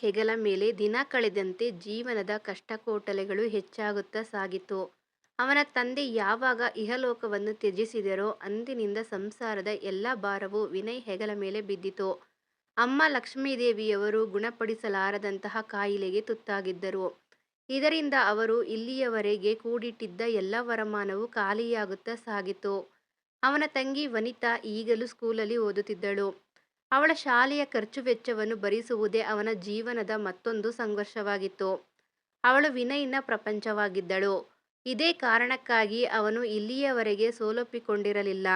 ಹೆಗಲ ಮೇಲೆ ದಿನ ಕಳೆದಂತೆ ಜೀವನದ ಕಷ್ಟಕೋಟಲೆಗಳು ಹೆಚ್ಚಾಗುತ್ತಾ ಸಾಗಿತು. ಅವನ ತಂದೆ ಯಾವಾಗ ಇಹಲೋಕವನ್ನು ತ್ಯಜಿಸಿದರೋ ಅಂದಿನಿಂದ ಸಂಸಾರದ ಎಲ್ಲ ಭಾರವು ವಿನಯ್ ಹೆಗಲ ಮೇಲೆ ಬಿದ್ದಿತು. ಅಮ್ಮ ಲಕ್ಷ್ಮೀದೇವಿಯವರು ಗುಣಪಡಿಸಲಾರದಂತಹ ಕಾಯಿಲೆಗೆ ತುತ್ತಾಗಿದ್ದರು. ಇದರಿಂದ ಅವರು ಇಲ್ಲಿಯವರೆಗೆ ಕೂಡಿಟ್ಟಿದ್ದ ಎಲ್ಲ ವರಮಾನವು ಖಾಲಿಯಾಗುತ್ತಾ ಸಾಗಿತು. ಅವನ ತಂಗಿ ವನಿತಾ ಈಗಲೂ ಸ್ಕೂಲಲ್ಲಿ ಓದುತ್ತಿದ್ದಳು. ಅವಳ ಶಾಲೆಯ ಖರ್ಚು ವೆಚ್ಚವನ್ನು ಭರಿಸುವುದೇ ಅವನ ಜೀವನದ ಮತ್ತೊಂದು ಸಂಘರ್ಷವಾಗಿತ್ತು. ಅವಳು ವಿನಯ್ನ ಪ್ರಪಂಚವಾಗಿದ್ದಳು. ಇದೇ ಕಾರಣಕ್ಕಾಗಿ ಅವನು ಇಲ್ಲಿಯವರೆಗೆ ಸೋಲೊಪ್ಪಿಕೊಂಡಿರಲಿಲ್ಲ.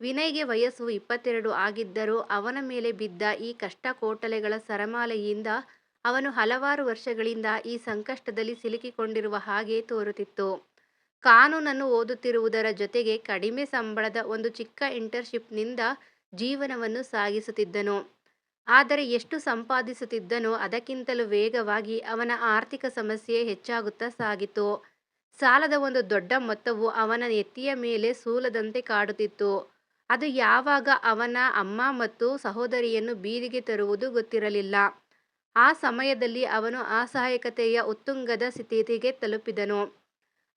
ವಿನಯ್ಗೆ ವಯಸ್ಸು ಇಪ್ಪತ್ತೆರಡು ಆಗಿದ್ದರೂ ಅವನ ಮೇಲೆ ಬಿದ್ದ ಈ ಕಷ್ಟಕೋಟಲೆಗಳ ಸರಮಾಲೆಯಿಂದ ಅವನು ಹಲವಾರು ವರ್ಷಗಳಿಂದ ಈ ಸಂಕಷ್ಟದಲ್ಲಿ ಸಿಲುಕಿಕೊಂಡಿರುವ ಹಾಗೆ ತೋರುತ್ತಿತ್ತು. ಕಾನೂನನ್ನು ಓದುತ್ತಿರುವುದರ ಜೊತೆಗೆ ಕಡಿಮೆ ಸಂಬಳದ ಒಂದು ಚಿಕ್ಕ ಇಂಟರ್ನ್ಶಿಪ್ನಿಂದ ಜೀವನವನ್ನು ಸಾಗಿಸುತ್ತಿದ್ದನು. ಆದರೆ ಎಷ್ಟು ಸಂಪಾದಿಸುತ್ತಿದ್ದನೋ ಅದಕ್ಕಿಂತಲೂ ವೇಗವಾಗಿ ಅವನ ಆರ್ಥಿಕ ಸಮಸ್ಯೆ ಹೆಚ್ಚಾಗುತ್ತಾ ಸಾಗಿತು. ಸಾಲದ ಒಂದು ದೊಡ್ಡ ಮೊತ್ತವು ಅವನ ಎತ್ತಿಯ ಮೇಲೆ ಸೂಲದಂತೆ ಕಾಡುತ್ತಿತ್ತು. ಅದು ಯಾವಾಗ ಅವನ ಅಮ್ಮ ಮತ್ತು ಸಹೋದರಿಯನ್ನು ಬೀದಿಗೆ ತರುವುದು ಗೊತ್ತಿರಲಿಲ್ಲ. ಆ ಸಮಯದಲ್ಲಿ ಅವನು ಅಸಹಾಯಕತೆಯ ಉತ್ತುಂಗದ ಸ್ಥಿತಿಗೆ ತಲುಪಿದನು.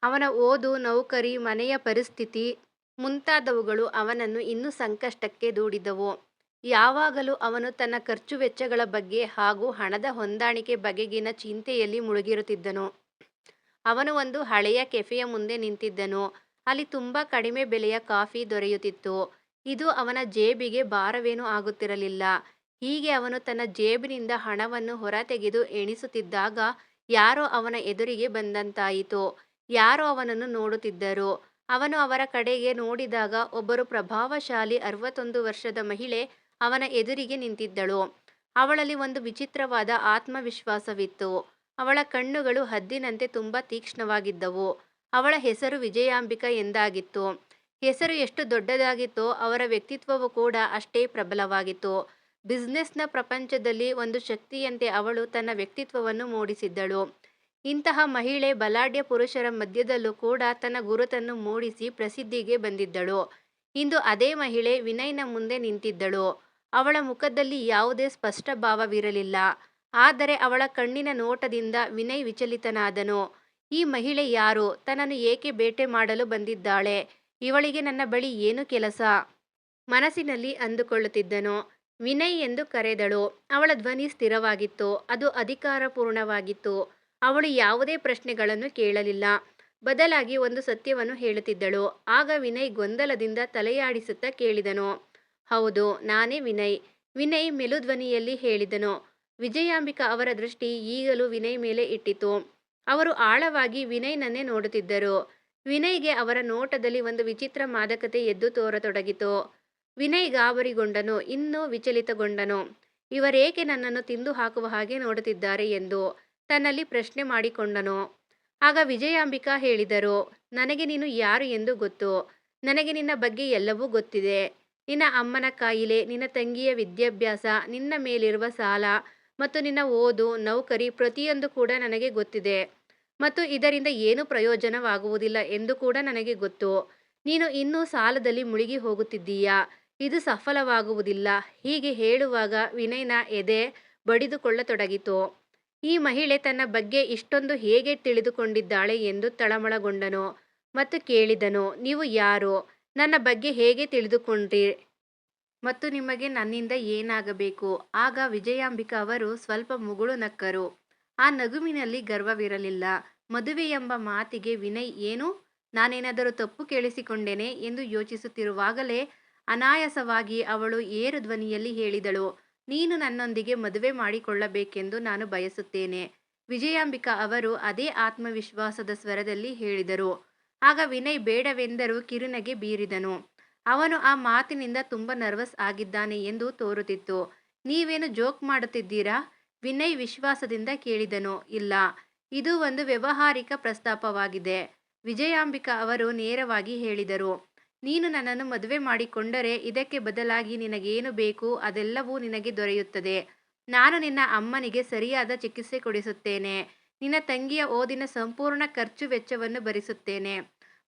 ಅವನ ಓದು, ನೌಕರಿ, ಮನೆಯ ಪರಿಸ್ಥಿತಿ ಮುಂತಾದವುಗಳು ಅವನನ್ನು ಇನ್ನೂ ಸಂಕಷ್ಟಕ್ಕೆ ದೂಡಿದವು. ಯಾವಾಗಲೂ ಅವನು ತನ್ನ ಖರ್ಚು ವೆಚ್ಚಗಳ ಬಗ್ಗೆ ಹಾಗೂ ಹಣದ ಹೊಂದಾಣಿಕೆ ಬಗೆಗಿನ ಚಿಂತೆಯಲ್ಲಿ ಮುಳುಗಿರುತ್ತಿದ್ದನು. ಅವನು ಒಂದು ಹಳೆಯ ಕೆಫೆಯ ಮುಂದೆ ನಿಂತಿದ್ದನು. ಅಲ್ಲಿ ತುಂಬಾ ಕಡಿಮೆ ಬೆಲೆಯ ಕಾಫಿ ದೊರೆಯುತ್ತಿತ್ತು. ಇದು ಅವನ ಜೇಬಿಗೆ ಭಾರವೇನೂ ಆಗುತ್ತಿರಲಿಲ್ಲ. ಹೀಗೆ ಅವನು ತನ್ನ ಜೇಬಿನಿಂದ ಹಣವನ್ನು ಹೊರತೆಗೆದು ಎಣಿಸುತ್ತಿದ್ದಾಗ ಯಾರೋ ಅವನ ಎದುರಿಗೆ ಬಂದಂತಾಯಿತು. ಯಾರೋ ಅವನನ್ನು ನೋಡುತ್ತಿದ್ದರು. ಅವನು ಅವರ ಕಡೆಗೆ ನೋಡಿದಾಗ ಒಬ್ಬರು ಪ್ರಭಾವಶಾಲಿ ಅರವತ್ತೊಂದು ವರ್ಷದ ಮಹಿಳೆ ಅವನ ಎದುರಿಗೆ ನಿಂತಿದ್ದಳು. ಅವಳಲ್ಲಿ ಒಂದು ವಿಚಿತ್ರವಾದ ಆತ್ಮವಿಶ್ವಾಸವಿತ್ತು. ಅವಳ ಕಣ್ಣುಗಳು ಹದ್ದಿನಂತೆ ತುಂಬ ತೀಕ್ಷ್ಣವಾಗಿದ್ದವು. ಅವಳ ಹೆಸರು ವಿಜಯಾಂಬಿಕಾ ಎಂದಾಗಿತ್ತು. ಹೆಸರು ಎಷ್ಟು ದೊಡ್ಡದಾಗಿತ್ತೋ ಅವರ ವ್ಯಕ್ತಿತ್ವವು ಕೂಡ ಅಷ್ಟೇ ಪ್ರಬಲವಾಗಿತ್ತು. ಬಿಸ್ನೆಸ್ನ ಪ್ರಪಂಚದಲ್ಲಿ ಒಂದು ಶಕ್ತಿಯಂತೆ ಅವಳು ತನ್ನ ವ್ಯಕ್ತಿತ್ವವನ್ನು ಮೂಡಿಸಿದ್ದಳು. ಇಂತಹ ಮಹಿಳೆ ಬಲಾಢ್ಯ ಪುರುಷರ ಮಧ್ಯದಲ್ಲೂ ಕೂಡ ತನ್ನ ಗುರುತನ್ನು ಮೂಡಿಸಿ ಪ್ರಸಿದ್ಧಿಗೆ ಬಂದಿದ್ದಳು. ಇಂದು ಅದೇ ಮಹಿಳೆ ವಿನಯ್ನ ಮುಂದೆ ನಿಂತಿದ್ದಳು. ಅವಳ ಮುಖದಲ್ಲಿ ಯಾವುದೇ ಸ್ಪಷ್ಟ ಭಾವವಿರಲಿಲ್ಲ. ಆದರೆ ಅವಳ ಕಣ್ಣಿನ ನೋಟದಿಂದ ವಿನಯ್ ವಿಚಲಿತನಾದನು. ಈ ಮಹಿಳೆ ಯಾರು? ತನ್ನನ್ನು ಏಕೆ ಬೇಟೆ ಮಾಡಲು ಬಂದಿದ್ದಾಳೆ? ಇವಳಿಗೆ ನನ್ನ ಬಳಿ ಏನು ಕೆಲಸ? ಮನಸ್ಸಿನಲ್ಲಿ ಅಂದುಕೊಳ್ಳುತ್ತಿದ್ದನು. ವಿನಯ್ ಎಂದು ಕರೆದಳು. ಅವಳ ಧ್ವನಿ ಸ್ಥಿರವಾಗಿತ್ತು. ಅದು ಅಧಿಕಾರಪೂರ್ಣವಾಗಿತ್ತು. ಅವಳು ಯಾವುದೇ ಪ್ರಶ್ನೆಗಳನ್ನು ಕೇಳಲಿಲ್ಲ. ಬದಲಾಗಿ ಒಂದು ಸತ್ಯವನ್ನು ಹೇಳುತ್ತಿದ್ದಳು. ಆಗ ವಿನಯ್ ಗೊಂದಲದಿಂದ ತಲೆಯಾಡಿಸುತ್ತಾ ಕೇಳಿದನು. ಹೌದು, ನಾನೇ ವಿನಯ್. ವಿನಯ್ ಮೆಲುಧ್ವನಿಯಲ್ಲಿ ಹೇಳಿದನು. ವಿಜಯಾಂಬಿಕಾ ಅವರ ದೃಷ್ಟಿ ಈಗಲೂ ವಿನಯ್ ಮೇಲೆ ಇಟ್ಟಿತು. ಅವರು ಆಳವಾಗಿ ವಿನಯ್ನನ್ನೇ ನೋಡುತ್ತಿದ್ದರು. ವಿನಯ್ಗೆ ಅವರ ನೋಟದಲ್ಲಿ ಒಂದು ವಿಚಿತ್ರ ಮಾದಕತೆ ಎದ್ದು ತೋರತೊಡಗಿತು. ವಿನಯ್ ಗಾಬರಿಗೊಂಡನು. ಇನ್ನೂ ವಿಚಲಿತಗೊಂಡನು. ಇವರೇಕೆ ನನ್ನನ್ನು ತಿಂದು ಹಾಕುವ ಹಾಗೆ ನೋಡುತ್ತಿದ್ದಾರೆ ಎಂದು ತನ್ನಲ್ಲಿ ಪ್ರಶ್ನೆ ಮಾಡಿಕೊಂಡನು. ಆಗ ವಿಜಯಾಂಬಿಕಾ ಹೇಳಿದರು. ನನಗೆ ನೀನು ಯಾರು ಎಂದು ಗೊತ್ತು. ನನಗೆ ನಿನ್ನ ಬಗ್ಗೆ ಎಲ್ಲವೂ ಗೊತ್ತಿದೆ. ನಿನ್ನ ಅಮ್ಮನ ಕಾಯಿಲೆ, ನಿನ್ನ ತಂಗಿಯ ವಿದ್ಯಾಭ್ಯಾಸ, ನಿನ್ನ ಮೇಲಿರುವ ಸಾಲ ಮತ್ತು ನಿನ್ನ ಓದು, ನೌಕರಿ ಪ್ರತಿಯೊಂದು ಕೂಡ ನನಗೆ ಗೊತ್ತಿದೆ. ಮತ್ತು ಇದರಿಂದ ಏನೂ ಪ್ರಯೋಜನವಾಗುವುದಿಲ್ಲ ಎಂದು ಕೂಡ ನನಗೆ ಗೊತ್ತು. ನೀನು ಇನ್ನೂ ಸಾಲದಲ್ಲಿ ಮುಳುಗಿ ಹೋಗುತ್ತಿದ್ದೀಯಾ ಇದು ಸಫಲವಾಗುವುದಿಲ್ಲ. ಹೀಗೆ ಹೇಳುವಾಗ ವಿನಯ್ನ ಎದೆ ಬಡಿದುಕೊಳ್ಳತೊಡಗಿತು. ಈ ಮಹಿಳೆ ತನ್ನ ಬಗ್ಗೆ ಇಷ್ಟೊಂದು ಹೇಗೆ ತಿಳಿದುಕೊಂಡಿದ್ದಾಳೆ ಎಂದು ತಳಮಳಗೊಂಡನು ಮತ್ತು ಕೇಳಿದನು. ನೀವು ಯಾರು? ನನ್ನ ಬಗ್ಗೆ ಹೇಗೆ ತಿಳಿದುಕೊಂಡ್ರಿ? ಮತ್ತು ನಿಮಗೆ ನನ್ನಿಂದ ಏನಾಗಬೇಕು? ಆಗ ವಿಜಯಾಂಬಿಕಾ ಅವರು ಸ್ವಲ್ಪ ಮುಗುಳು ನಕ್ಕರು. ಆ ನಗುವಿನಲ್ಲಿ ಗರ್ವವಿರಲಿಲ್ಲ. ಮದುವೆ ಎಂಬ ಮಾತಿಗೆ ವಿನಯ್, ಏನು? ನಾನೇನಾದರೂ ತಪ್ಪು ಕೇಳಿಸಿಕೊಂಡೇನೆ ಎಂದು ಯೋಚಿಸುತ್ತಿರುವಾಗಲೇ ಅನಾಯಾಸವಾಗಿ ಅವಳು ಏರು ಧ್ವನಿಯಲ್ಲಿ ಹೇಳಿದಳು. ನೀನು ನನ್ನೊಂದಿಗೆ ಮದುವೆ ಮಾಡಿಕೊಳ್ಳಬೇಕೆಂದು ನಾನು ಬಯಸುತ್ತೇನೆ. ವಿಜಯಾಂಬಿಕಾ ಅವರು ಅದೇ ಆತ್ಮವಿಶ್ವಾಸದ ಸ್ವರದಲ್ಲಿ ಹೇಳಿದರು. ಆಗ ವಿನಯ್ ಬೇಡವೆಂದರೂ ಕಿರುನಗೆ ಬೀರಿದನು. ಅವನು ಆ ಮಾತಿನಿಂದ ತುಂಬ ನರ್ವಸ್ ಆಗಿದ್ದಾನೆ ಎಂದು ತೋರುತ್ತಿತ್ತು. ನೀವೇನು ಜೋಕ್ ಮಾಡುತ್ತಿದ್ದೀರಾ? ವಿನಯ್ ವಿಶ್ವಾಸದಿಂದ ಕೇಳಿದನು. ಇಲ್ಲ. ಇದು ಒಂದು ವ್ಯವಹಾರಿಕ ಪ್ರಸ್ತಾಪವಾಗಿದೆ. ವಿಜಯಾಂಬಿಕಾ ಅವರು ನೇರವಾಗಿ ಹೇಳಿದರು. ನೀನು ನನ್ನನ್ನು ಮದುವೆ ಮಾಡಿಕೊಂಡರೆ ಇದಕ್ಕೆ ಬದಲಾಗಿ ನಿನಗೇನು ಬೇಕು ಅದೆಲ್ಲವೂ ನಿನಗೆ ದೊರೆಯುತ್ತದೆ. ನಾನು ನಿನ್ನ ಅಮ್ಮನಿಗೆ ಸರಿಯಾದ ಚಿಕಿತ್ಸೆ ಕೊಡಿಸುತ್ತೇನೆ. ನಿನ್ನ ತಂಗಿಯ ಓದಿನ ಸಂಪೂರ್ಣ ಖರ್ಚು ವೆಚ್ಚವನ್ನು ಭರಿಸುತ್ತೇನೆ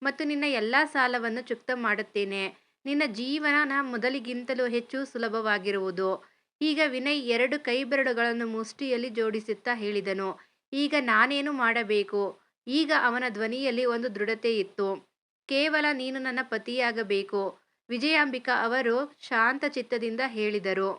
ಮತ್ತು ನಿನ್ನ ಎಲ್ಲ ಸಾಲವನ್ನು ಚುಕ್ತ ಮಾಡುತ್ತೇನೆ. ನಿನ್ನ ಜೀವನ ಮೊದಲಿಗಿಂತಲೂ ಹೆಚ್ಚು ಸುಲಭವಾಗಿರುವುದು. ಈಗ ವಿನಯ್ ಎರಡು ಕೈಬೆರಳುಗಳನ್ನು ಮುಷ್ಟಿಯಲ್ಲಿ ಜೋಡಿಸುತ್ತಾ ಹೇಳಿದನು ಈಗ ನಾನೇನು ಮಾಡಬೇಕು ಈಗ ಅವನ ಧ್ವನಿಯಲ್ಲಿ ಒಂದು ದೃಢತೆ ಇತ್ತು ಕೇವಲ ನೀನು ನನ್ನ ಪತಿಯಾಗಬೇಕು. ವಿಜಯಾಂಬಿಕಾ ಅವರು ಶಾಂತ ಚಿತ್ತದಿಂದ ಹೇಳಿದರು.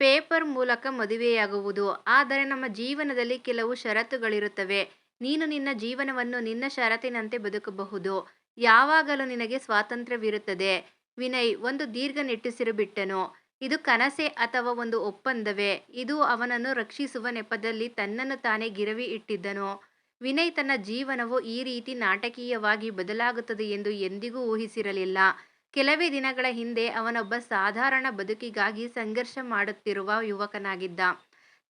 ಪೇಪರ್ ಮೂಲಕ ಮದುವೆಯಾಗುವುದು. ಆದರೆ ನಮ್ಮ ಜೀವನದಲ್ಲಿ ಕೆಲವು ಷರತ್ತುಗಳಿರುತ್ತವೆ. ನೀನು ನಿನ್ನ ಜೀವನವನ್ನು ನಿನ್ನ ಷರತ್ತಿನಂತೆ ಬದುಕಬಹುದು. ಯಾವಾಗಲೂ ನಿನಗೆ ಸ್ವಾತಂತ್ರ್ಯವಿರುತ್ತದೆ. ವಿನಯ್ ಒಂದು ದೀರ್ಘ ನಿಟ್ಟುಸಿರು ಬಿಟ್ಟನು. ಇದು ಕನಸೆ ಅಥವಾ ಒಂದು ಒಪ್ಪಂದವೇ? ಇದು ಅವನನ್ನು ರಕ್ಷಿಸುವ ನೆಪದಲ್ಲಿ ತನ್ನನ್ನು ತಾನೇ ಗಿರವಿ ಇಟ್ಟಿದ್ದನು. ವಿನಯ್ ತನ್ನ ಜೀವನವು ಈ ರೀತಿ ನಾಟಕೀಯವಾಗಿ ಬದಲಾಗುತ್ತದೆ ಎಂದು ಎಂದಿಗೂ ಊಹಿಸಿರಲಿಲ್ಲ. ಕೆಲವೇ ದಿನಗಳ ಹಿಂದೆ ಅವನೊಬ್ಬ ಸಾಧಾರಣ ಬದುಕಿಗಾಗಿ ಸಂಘರ್ಷ ಮಾಡುತ್ತಿರುವ ಯುವಕನಾಗಿದ್ದ.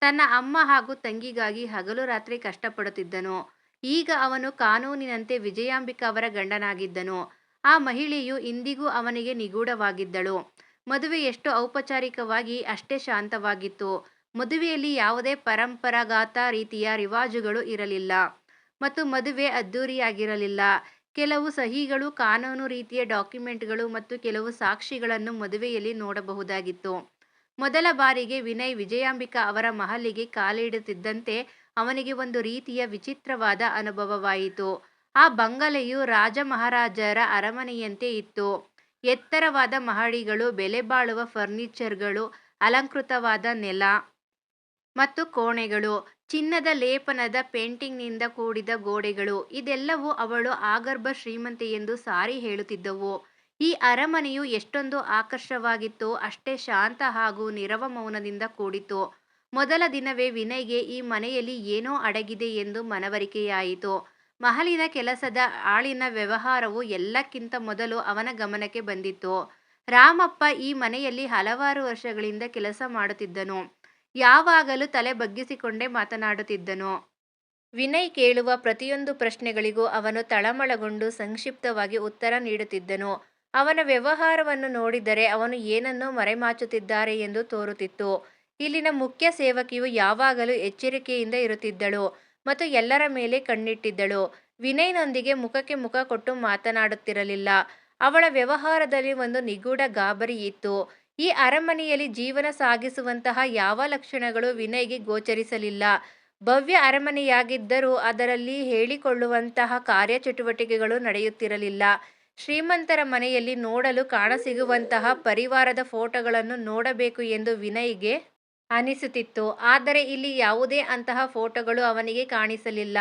ತನ್ನ ಅಮ್ಮ ಹಾಗೂ ತಂಗಿಗಾಗಿ ಹಗಲು ರಾತ್ರಿ ಕಷ್ಟಪಡುತ್ತಿದ್ದನು. ಈಗ ಅವನು ಕಾನೂನಿನಂತೆ ವಿಜಯಾಂಬಿಕಾ ಅವರ ಗಂಡನಾಗಿದ್ದನು. ಆ ಮಹಿಳೆಯು ಇಂದಿಗೂ ಅವನಿಗೆ ನಿಗೂಢವಾಗಿದ್ದಳು. ಮದುವೆ ಎಷ್ಟು ಔಪಚಾರಿಕವಾಗಿ ಅಷ್ಟೇ ಶಾಂತವಾಗಿತ್ತು. ಮದುವೆಯಲ್ಲಿ ಯಾವುದೇ ಪರಂಪರಾಗತ ರೀತಿಯ ರಿವಾಜುಗಳು ಇರಲಿಲ್ಲ. ಮತ್ತು ಮದುವೆ ಅದ್ದೂರಿಯಾಗಿರಲಿಲ್ಲ. ಕೆಲವು ಸಹಿಗಳು, ಕಾನೂನು ರೀತಿಯ ಡಾಕ್ಯುಮೆಂಟ್ಗಳು ಮತ್ತು ಕೆಲವು ಸಾಕ್ಷಿಗಳನ್ನು ಮದುವೆಯಲ್ಲಿ ನೋಡಬಹುದಾಗಿತ್ತು. ಮೊದಲ ಬಾರಿಗೆ ವಿನಯ್ ವಿಜಯಾಂಬಿಕಾ ಅವರ ಮಹಲಿಗೆ ಕಾಲಿಡುತ್ತಿದ್ದಂತೆ ಅವನಿಗೆ ಒಂದು ರೀತಿಯ ವಿಚಿತ್ರವಾದ ಅನುಭವವಾಯಿತು. ಆ ಬಂಗಲೆಯು ರಾಜ ಮಹಾರಾಜರ ಅರಮನೆಯಂತೆ ಇತ್ತು. ಎತ್ತರವಾದ ಮಹಡಿಗಳು ಬೆಲೆಬಾಳುವ ಫರ್ನಿಚರ್ಗಳು, ಅಲಂಕೃತವಾದ ನೆಲ ಮತ್ತು ಕೋಣೆಗಳು. ಚಿನ್ನದ ಲೇಪನದ ಪೇಂಟಿಂಗ್ನಿಂದ ಕೂಡಿದ ಗೋಡೆಗಳು, ಇದೆಲ್ಲವೂ ಅವಳು ಆಗರ್ಭ ಶ್ರೀಮಂತೆ ಎಂದು ಸಾರಿ ಹೇಳುತ್ತಿದ್ದವು. ಈ ಅರಮನೆಯು ಎಷ್ಟೊಂದು ಆಕರ್ಷವಾಗಿತ್ತೋ, ಅಷ್ಟೇ ಶಾಂತ ಹಾಗೂ ನಿರವ ಮೌನದಿಂದ ಕೂಡಿತ್ತು. ಮೊದಲ ದಿನವೇ ವಿನಯ್ಗೆ ಈ ಮನೆಯಲ್ಲಿ ಏನೋ ಅಡಗಿದೆ ಎಂದು ಮನವರಿಕೆಯಾಯಿತು. ಮಹಲಿನ ಕೆಲಸದ ಆಳಿನ ವ್ಯವಹಾರವು ಎಲ್ಲಕ್ಕಿಂತ ಮೊದಲು ಅವನ ಗಮನಕ್ಕೆ ಬಂದಿತ್ತು. ರಾಮಪ್ಪ ಈ ಮನೆಯಲ್ಲಿ ಹಲವಾರು ವರ್ಷಗಳಿಂದ ಕೆಲಸ ಮಾಡುತ್ತಿದ್ದನು. ಯಾವಾಗಲೂ ತಲೆ ಬಗ್ಗಿಸಿಕೊಂಡೇ ಮಾತನಾಡುತ್ತಿದ್ದನು. ವಿನಯ್ ಕೇಳುವ ಪ್ರತಿಯೊಂದು ಪ್ರಶ್ನೆಗಳಿಗೂ ಅವನು ತಳಮಳಗೊಂಡು ಸಂಕ್ಷಿಪ್ತವಾಗಿ ಉತ್ತರ ನೀಡುತ್ತಿದ್ದನು. ಅವನ ವ್ಯವಹಾರವನ್ನು ನೋಡಿದರೆ ಅವನು ಏನನ್ನೋ ಮರೆಮಾಚುತ್ತಿದ್ದಾರೆ ಎಂದು ತೋರುತ್ತಿತ್ತು. ಇಲ್ಲಿನ ಮುಖ್ಯ ಸೇವಕಿಯು ಯಾವಾಗಲೂ ಎಚ್ಚರಿಕೆಯಿಂದ ಇರುತ್ತಿದ್ದಳು ಮತ್ತು ಎಲ್ಲರ ಮೇಲೆ ಕಣ್ಣಿಟ್ಟಿದ್ದಳು. ವಿನಯ್ನೊಂದಿಗೆ ಮುಖಕ್ಕೆ ಮುಖ ಕೊಟ್ಟು ಮಾತನಾಡುತ್ತಿರಲಿಲ್ಲ. ಅವಳ ವ್ಯವಹಾರದಲ್ಲಿ ಒಂದು ನಿಗೂಢ ಗಾಬರಿ ಇತ್ತು. ಈ ಅರಮನೆಯಲ್ಲಿ ಜೀವನ ಸಾಗಿಸುವಂತಹ ಯಾವ ಲಕ್ಷಣಗಳು ವಿನಯ್ಗೆ ಗೋಚರಿಸಲಿಲ್ಲ. ಭವ್ಯ ಅರಮನೆಯಾಗಿದ್ದರೂ ಅದರಲ್ಲಿ ಹೇಳಿಕೊಳ್ಳುವಂತಹ ಕಾರ್ಯಚಟುವಟಿಕೆಗಳು ನಡೆಯುತ್ತಿರಲಿಲ್ಲ. ಶ್ರೀಮಂತರ ಮನೆಯಲ್ಲಿ ನೋಡಲು ಕಾಣಸಿಗುವಂತಹ ಪರಿವಾರದ ಫೋಟೋಗಳನ್ನು ನೋಡಬೇಕು ಎಂದು ವಿನಯ್ಗೆ ಅನಿಸುತ್ತಿತ್ತು. ಆದರೆ ಇಲ್ಲಿ ಯಾವುದೇ ಅಂತಹ ಫೋಟೋಗಳು ಅವನಿಗೆ ಕಾಣಿಸಲಿಲ್ಲ.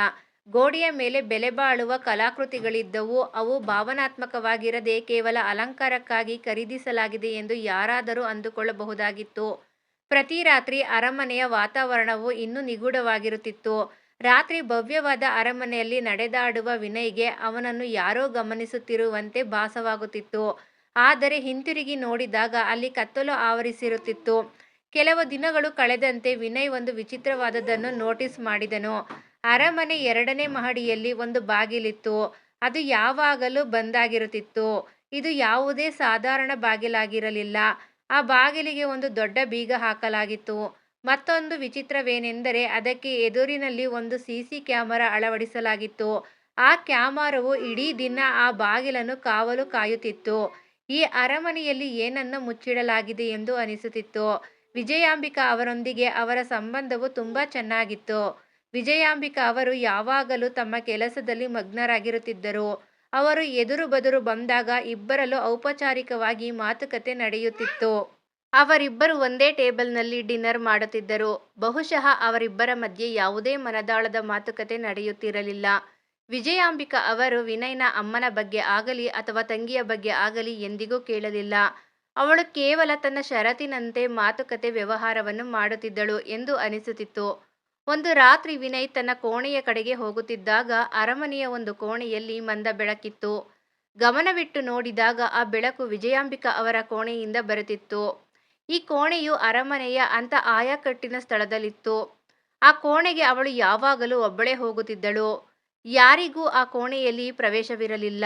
ಗೋಡೆಯ ಮೇಲೆ ಬೆಲೆಬಾಳುವ ಕಲಾಕೃತಿಗಳಿದ್ದವು, ಅವು ಭಾವನಾತ್ಮಕವಾಗಿರದೆ ಕೇವಲ ಅಲಂಕಾರಕ್ಕಾಗಿ ಖರೀದಿಸಲಾಗಿದೆ ಎಂದು ಯಾರಾದರೂ ಅಂದುಕೊಳ್ಳಬಹುದಾಗಿತ್ತು. ಪ್ರತಿ ರಾತ್ರಿ ಅರಮನೆಯ ವಾತಾವರಣವು ಇನ್ನೂ ನಿಗೂಢವಾಗಿರುತ್ತಿತ್ತು. ರಾತ್ರಿ ಭವ್ಯವಾದ ಅರಮನೆಯಲ್ಲಿ ನಡೆದಾಡುವ ವಿನಯ್ಗೆ ಅವನನ್ನು ಯಾರೋ ಗಮನಿಸುತ್ತಿರುವಂತೆ ಭಾಸವಾಗುತ್ತಿತ್ತು. ಆದರೆ ಹಿಂತಿರುಗಿ ನೋಡಿದಾಗ ಅಲ್ಲಿ ಕತ್ತಲು ಆವರಿಸಿರುತ್ತಿತ್ತು. ಕೆಲವು ದಿನಗಳು ಕಳೆದಂತೆ ವಿನಯ್ ಒಂದು ವಿಚಿತ್ರವಾದದ್ದನ್ನು ನೋಟಿಸ್ ಮಾಡಿದನು. ಅರಮನೆ ಎರಡನೇ ಮಹಡಿಯಲ್ಲಿ ಒಂದು ಬಾಗಿಲಿತ್ತು. ಅದು ಯಾವಾಗಲೂ ಬಂದಾಗಿರುತ್ತಿತ್ತು. ಇದು ಯಾವುದೇ ಸಾಧಾರಣ ಬಾಗಿಲಾಗಿರಲಿಲ್ಲ. ಆ ಬಾಗಿಲಿಗೆ ಒಂದು ದೊಡ್ಡ ಬೀಗ ಹಾಕಲಾಗಿತ್ತು. ಮತ್ತೊಂದು ವಿಚಿತ್ರವೇನೆಂದರೆ ಅದಕ್ಕೆ ಎದುರಿನಲ್ಲಿ ಒಂದು ಸಿಸಿ ಕ್ಯಾಮರಾ ಅಳವಡಿಸಲಾಗಿತ್ತು. ಆ ಕ್ಯಾಮರಾವು ಇಡೀ ದಿನ ಆ ಬಾಗಿಲನ್ನು ಕಾವಲು ಕಾಯುತ್ತಿತ್ತು. ಈ ಅರಮನೆಯಲ್ಲಿ ಏನನ್ನು ಮುಚ್ಚಿಡಲಾಗಿದೆ ಎಂದು ಅನಿಸುತ್ತಿತ್ತು. ವಿಜಯಾಂಬಿಕಾ ಅವರೊಂದಿಗೆ ಅವರ ಸಂಬಂಧವು ತುಂಬಾ ಚೆನ್ನಾಗಿತ್ತು. ವಿಜಯಾಂಬಿಕಾ ಅವರು ಯಾವಾಗಲೂ ತಮ್ಮ ಕೆಲಸದಲ್ಲಿ ಮಗ್ನರಾಗಿರುತ್ತಿದ್ದರು. ಅವರು ಎದುರು ಬದುರು ಬಂದಾಗ ಇಬ್ಬರಲ್ಲೂ ಔಪಚಾರಿಕವಾಗಿ ಮಾತುಕತೆ ನಡೆಯುತ್ತಿತ್ತು. ಅವರಿಬ್ಬರು ಒಂದೇ ಟೇಬಲ್ನಲ್ಲಿ ಡಿನ್ನರ್ ಮಾಡುತ್ತಿದ್ದರು. ಬಹುಶಃ ಅವರಿಬ್ಬರ ಮಧ್ಯೆ ಯಾವುದೇ ಮನದಾಳದ ಮಾತುಕತೆ ನಡೆಯುತ್ತಿರಲಿಲ್ಲ. ವಿಜಯಾಂಬಿಕಾ ಅವರು ವಿನಯ್ನ ಅಮ್ಮನ ಬಗ್ಗೆ ಆಗಲಿ ಅಥವಾ ತಂಗಿಯ ಬಗ್ಗೆ ಆಗಲಿ ಎಂದಿಗೂ ಕೇಳಲಿಲ್ಲ. ಅವಳು ಕೇವಲ ತನ್ನ ಷರತ್ತಿನಂತೆ ಮಾತುಕತೆ ವ್ಯವಹಾರವನ್ನು ಮಾಡುತ್ತಿದ್ದಳು ಎಂದು ಅನಿಸುತ್ತಿತ್ತು. ಒಂದು ರಾತ್ರಿ ವಿನಯ್ ತನ್ನ ಕೋಣೆಯ ಕಡೆಗೆ ಹೋಗುತ್ತಿದ್ದಾಗ ಅರಮನೆಯ ಒಂದು ಕೋಣೆಯಲ್ಲಿ ಮಂದ ಬೆಳಕಿತ್ತು. ಗಮನವಿಟ್ಟು ನೋಡಿದಾಗ ಆ ಬೆಳಕು ವಿಜಯಾಂಬಿಕಾ ಅವರ ಕೋಣೆಯಿಂದ ಬರುತ್ತಿತ್ತು. ಈ ಕೋಣೆಯು ಅರಮನೆಯ ಅಂತ ಆಯಾಕಟ್ಟಿನ ಸ್ಥಳದಲ್ಲಿತ್ತು. ಆ ಕೋಣೆಗೆ ಅವಳು ಯಾವಾಗಲೂ ಒಬ್ಬಳೇ ಹೋಗುತ್ತಿದ್ದಳು. ಯಾರಿಗೂ ಆ ಕೋಣೆಯಲ್ಲಿ ಪ್ರವೇಶವಿರಲಿಲ್ಲ.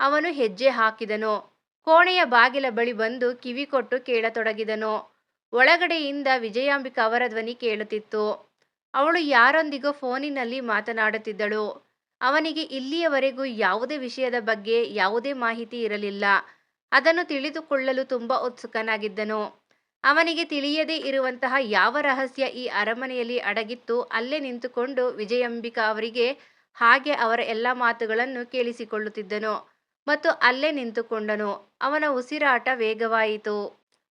ಅವನು ಹೆಜ್ಜೆ ಹಾಕಿದನು. ಕೋಣೆಯ ಬಾಗಿಲ ಬಳಿ ಬಂದು ಕಿವಿ ಕೊಟ್ಟು ಕೇಳತೊಡಗಿದನು. ಒಳಗಡೆಯಿಂದ ವಿಜಯಾಂಬಿಕಾ ಅವರ ಧ್ವನಿ ಕೇಳುತ್ತಿತ್ತು. ಅವಳು ಯಾರೊಂದಿಗೋ ಫೋನಿನಲ್ಲಿ ಮಾತನಾಡುತ್ತಿದ್ದಳು. ಅವನಿಗೆ ಇಲ್ಲಿಯವರೆಗೂ ಯಾವುದೇ ವಿಷಯದ ಬಗ್ಗೆ ಯಾವುದೇ ಮಾಹಿತಿ ಇರಲಿಲ್ಲ. ಅದನ್ನು ತಿಳಿದುಕೊಳ್ಳಲು ತುಂಬ ಉತ್ಸುಕನಾಗಿದ್ದನು. ಅವನಿಗೆ ತಿಳಿಯದೇ ಇರುವಂತಹ ಯಾವ ರಹಸ್ಯ ಈ ಅರಮನೆಯಲ್ಲಿ ಅಡಗಿತ್ತು ಅಲ್ಲೇ ನಿಂತುಕೊಂಡು ವಿಜಯಂಬಿಕಾ ಅವರಿಗೆ ಹಾಗೆ ಅವರ ಎಲ್ಲ ಮಾತುಗಳನ್ನು ಕೇಳಿಸಿಕೊಳ್ಳುತ್ತಿದ್ದನು ಮತ್ತು ಅಲ್ಲೇ ನಿಂತುಕೊಂಡನು. ಅವನ ಉಸಿರಾಟ ವೇಗವಾಯಿತು.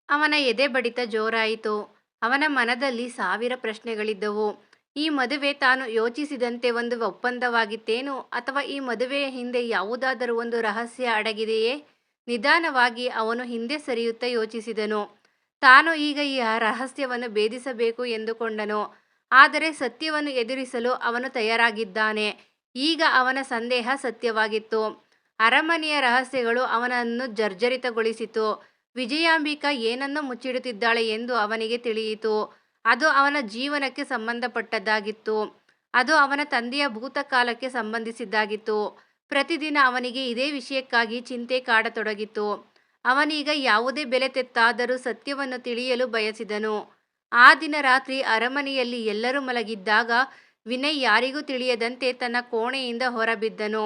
ಅವನ ಎದೆ ಬಡಿತ ಜೋರಾಯಿತು. ಅವನ ಮನದಲ್ಲಿ ಸಾವಿರ ಪ್ರಶ್ನೆಗಳಿದ್ದವು. ಈ ಮದುವೆ ತಾನು ಯೋಚಿಸಿದಂತೆ ಒಂದು ಒಪ್ಪಂದವಾಗಿತ್ತೇನು ಅಥವಾ ಈ ಮದುವೆಯ ಹಿಂದೆ ಯಾವುದಾದರೂ ಒಂದು ರಹಸ್ಯ ಅಡಗಿದೆಯೇ? ನಿಧಾನವಾಗಿ ಅವನು ಹಿಂದೆ ಸರಿಯುತ್ತಾ ಯೋಚಿಸಿದನು. ತಾನು ಈಗ ಈ ರಹಸ್ಯವನ್ನು ಭೇದಿಸಬೇಕು ಎಂದುಕೊಂಡನು. ಆದರೆ ಸತ್ಯವನ್ನು ಎದುರಿಸಲು ಅವನು ತಯಾರಾಗಿದ್ದಾನೆ. ಈಗ ಅವನ ಸಂದೇಹ ಸತ್ಯವಾಗಿತ್ತು. ಅರಮನೆಯ ರಹಸ್ಯಗಳು ಅವನನ್ನು ಜರ್ಜರಿತಗೊಳಿಸಿತು. ವಿಜಯಾಂಬಿಕಾ ಏನನ್ನು ಮುಚ್ಚಿಡುತ್ತಿದ್ದಾಳೆ ಎಂದು ಅವನಿಗೆ ತಿಳಿಯಿತು. ಅದು ಅವನ ಜೀವನಕ್ಕೆ ಸಂಬಂಧಪಟ್ಟದ್ದಾಗಿತ್ತು. ಅದು ಅವನ ತಂದೆಯ ಭೂತಕಾಲಕ್ಕೆ ಸಂಬಂಧಿಸಿದ್ದಾಗಿತ್ತು. ಪ್ರತಿದಿನ ಅವನಿಗೆ ಇದೇ ವಿಷಯಕ್ಕಾಗಿ ಚಿಂತೆ ಕಾಡತೊಡಗಿತು ಅವನೀಗ ಯಾವುದೇ ಬೆಲೆ ತೆತ್ತಾದರೂ ಸತ್ಯವನ್ನು ತಿಳಿಯಲು ಬಯಸಿದನು. ಆ ದಿನ ರಾತ್ರಿ ಅರಮನೆಯಲ್ಲಿ ಎಲ್ಲರೂ ಮಲಗಿದ್ದಾಗ ವಿನಯ್ ಯಾರಿಗೂ ತಿಳಿಯದಂತೆ ತನ್ನ ಕೋಣೆಯಿಂದ ಹೊರಬಿದ್ದನು.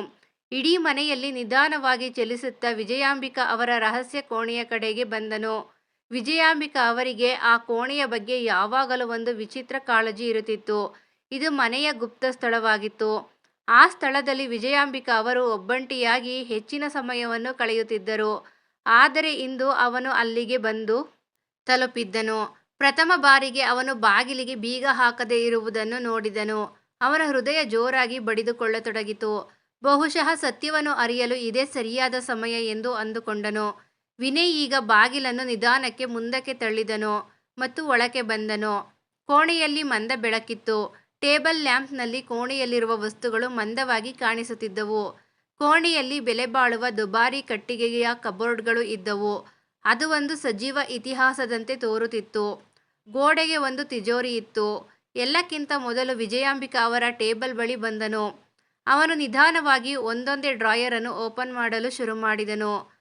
ಇಡೀ ಮನೆಯಲ್ಲಿ ನಿಧಾನವಾಗಿ ಚಲಿಸುತ್ತಾ ವಿಜಯಾಂಬಿಕಾ ಅವರ ರಹಸ್ಯ ಕೋಣೆಯ ಕಡೆಗೆ ಬಂದನು. ವಿಜಯಾಂಬಿಕಾ ಅವರಿಗೆ ಆ ಕೋಣೆಯ ಬಗ್ಗೆ ಯಾವಾಗಲೂ ಒಂದು ವಿಚಿತ್ರ ಕಾಳಜಿ ಇರುತ್ತಿತ್ತು. ಇದು ಮನೆಯ ಗುಪ್ತ ಸ್ಥಳವಾಗಿತ್ತು. ಆ ಸ್ಥಳದಲ್ಲಿ ವಿಜಯಾಂಬಿಕಾ ಅವರು ಒಬ್ಬಂಟಿಯಾಗಿ ಹೆಚ್ಚಿನ ಸಮಯವನ್ನು ಕಳೆಯುತ್ತಿದ್ದರು. ಆದರೆ ಇಂದು ಅವನು ಅಲ್ಲಿಗೆ ಬಂದು ತಲುಪಿದ್ದನು. ಪ್ರಥಮ ಬಾರಿಗೆ ಅವನು ಬಾಗಿಲಿಗೆ ಬೀಗ ಹಾಕದೇ ಇರುವುದನ್ನು ನೋಡಿದನು. ಅವನ ಹೃದಯ ಜೋರಾಗಿ ಬಡಿದುಕೊಳ್ಳತೊಡಗಿತು. ಬಹುಶಃ ಸತ್ಯವನ್ನು ಅರಿಯಲು ಇದೇ ಸರಿಯಾದ ಸಮಯ ಎಂದು ಅಂದುಕೊಂಡನು. ವಿನಯ್ ಈಗ ಬಾಗಿಲನ್ನು ನಿಧಾನಕ್ಕೆ ಮುಂದಕ್ಕೆ ತಳ್ಳಿದನು ಮತ್ತು ಒಳಗೆ ಬಂದನು? ಕೋಣೆಯಲ್ಲಿ ಮಂದ ಬೆಳಕಿತ್ತು. ಟೇಬಲ್ ಲ್ಯಾಂಪ್ನಲ್ಲಿ ಕೋಣೆಯಲ್ಲಿರುವ ವಸ್ತುಗಳು ಮಂದವಾಗಿ ಕಾಣಿಸುತ್ತಿದ್ದವು. ಕೋಣೆಯಲ್ಲಿ ಬೆಲೆ ಬಾಳುವ ದುಬಾರಿ ಕಟ್ಟಿಗೆಯ ಕಬೋರ್ಡ್ಗಳು ಇದ್ದವು. ಅದು ಒಂದು ಸಜೀವ ಇತಿಹಾಸದಂತೆ ತೋರುತ್ತಿತ್ತು. ಗೋಡೆಗೆ ಒಂದು ತಿಜೋರಿ ಇತ್ತು. ಎಲ್ಲಕ್ಕಿಂತ ಮೊದಲು ವಿಜಯಾಂಬಿಕಾ ಅವರ ಟೇಬಲ್ ಬಳಿ ಬಂದನು. ಅವನು ನಿಧಾನವಾಗಿ ಒಂದೊಂದೇ ಡ್ರಾಯರನ್ನು ಓಪನ್ ಮಾಡಲು ಶುರು ಮಾಡಿದನು.